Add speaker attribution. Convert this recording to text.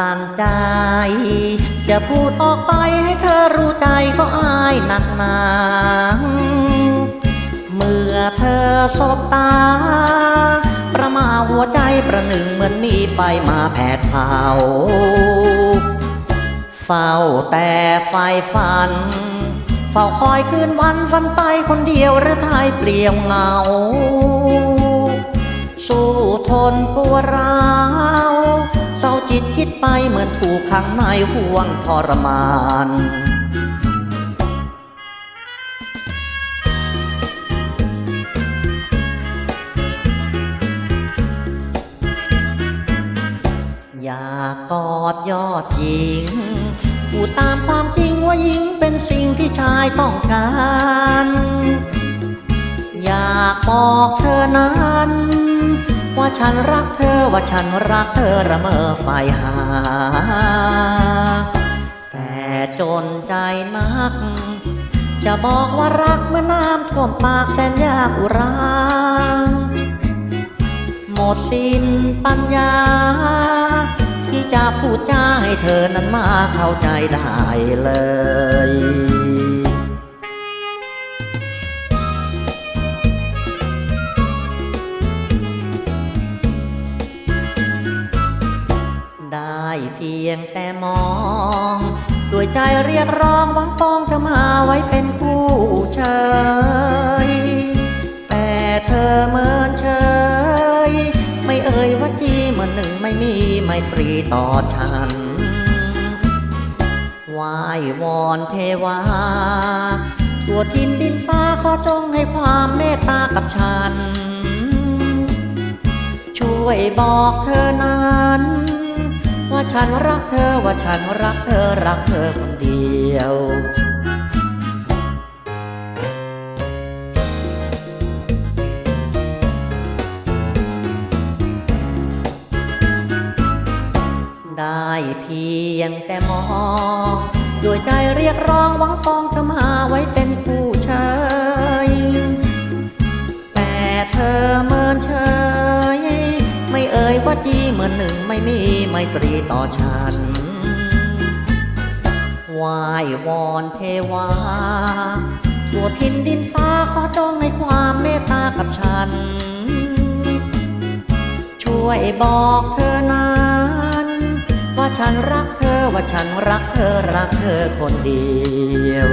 Speaker 1: ตันใจ จะพูดออกไปให้เธอรู้ใจก็อายหนักหนาเมื่อเธอสบตา ประมาหัวใจประหนึ่งเหมือนมีไฟมาแผดเผา เฝ้าแต่ไฟฝัน เฝ้าคอยคืนวันฝันไปคนเดียวหรือทายเปลี่ยวเงา สู้ทนปวดร้าว จิตคิดไปเหมือนถูกขังในห่วงทรมานอยากกอดยอดหญิงพูดตามความจริงว่าหญิงเป็นสิ่งที่ชายต้องการ อยากบอกเธอนั้น ฉันรักเธอว่าฉันรักเธอระเมอไฟหา แต่จนใจนัก จะบอกว่ารักเมื่อน้ำท่วมปากแสนยากอุราหมดสิ้นปัญญา ที่จะพูดจาให้เธอนั้นมาเข้าใจได้เลย ยงแต่มองด้วยใจเรียกร้องหวังปองเธอมาไว้เป็นคู่เชยแต่เธอเมินเฉยไม่เอ่ยว่าจีเหมือนหนึ่งไม่มีไม่ปรีต่อฉันไหวายวอนเทวาทั่วทินดินฟ้าขอจงให้ความเมตตากับฉัน ช่วยบอกเธอนั้น ว่าฉันรักเธอว่าฉันรักเธอรักเธอคนเดียวได้เพียงแต่มองด้วยใจเรียกร้องหวังปองเธอมาไว้เป็น มือนหนึ่งไม่มีไมตรีต่อฉันไหวายวอนเทวาทั่วทินดินฟ้าขอจงให้ความเมตตากับฉัน ช่วยบอกเธอนั้นว่าฉันรักเธอว่าฉันรักเธอรักเธอคนเดียว